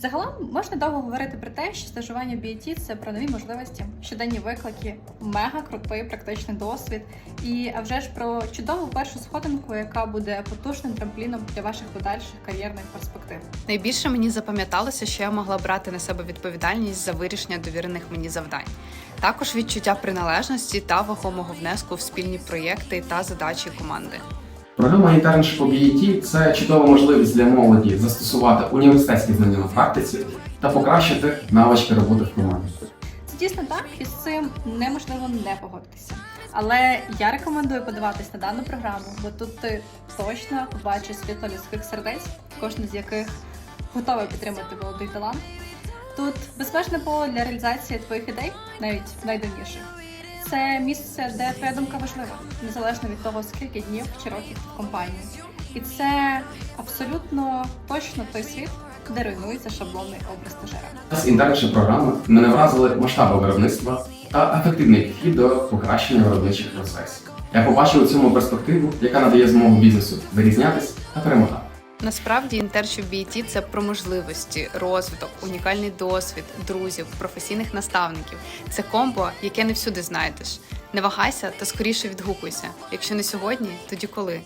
Загалом можна довго говорити про те, що стажування в BIT – це про нові можливості, щоденні виклики, мега крутий практичний досвід, і а вже ж про чудову першу сходинку, яка буде потужним трампліном для ваших подальших кар'єрних перспектив. Найбільше мені запам'яталося, що я могла брати на себе відповідальність за вирішення довірених мені завдань. Також відчуття приналежності та вагомого внеску в спільні проєкти та задачі команди. Програма по BET – це чудова можливість для молоді застосувати університетські знання на практиці та покращити навички роботи в команді. Це дійсно так, і з цим неможливо не погодитися. Але я рекомендую подаватись на дану програму, бо тут ти точно побачиш світло людських сердець, кожне з яких готове підтримати молодий талант. Тут безпечне поле для реалізації твоїх ідей, навіть найдавніших. Це місце, де твоя думка важлива, незалежно від того, скільки днів чи років в компанії. І це абсолютно точно той світ, де руйнується шаблонний образ стажера. З інтерншип програми мене вразили масштаби виробництва та ефективний підхід до покращення виробничих процесів. Я побачив у цьому перспективу, яка надає змогу бізнесу вирізнятись та перемагати. Насправді інтершіп BT – це про можливості, розвиток, унікальний досвід, друзів, професійних наставників. Це комбо, яке не всюди знайдеш. Не вагайся та скоріше відгукуйся. Якщо не сьогодні, тоді коли?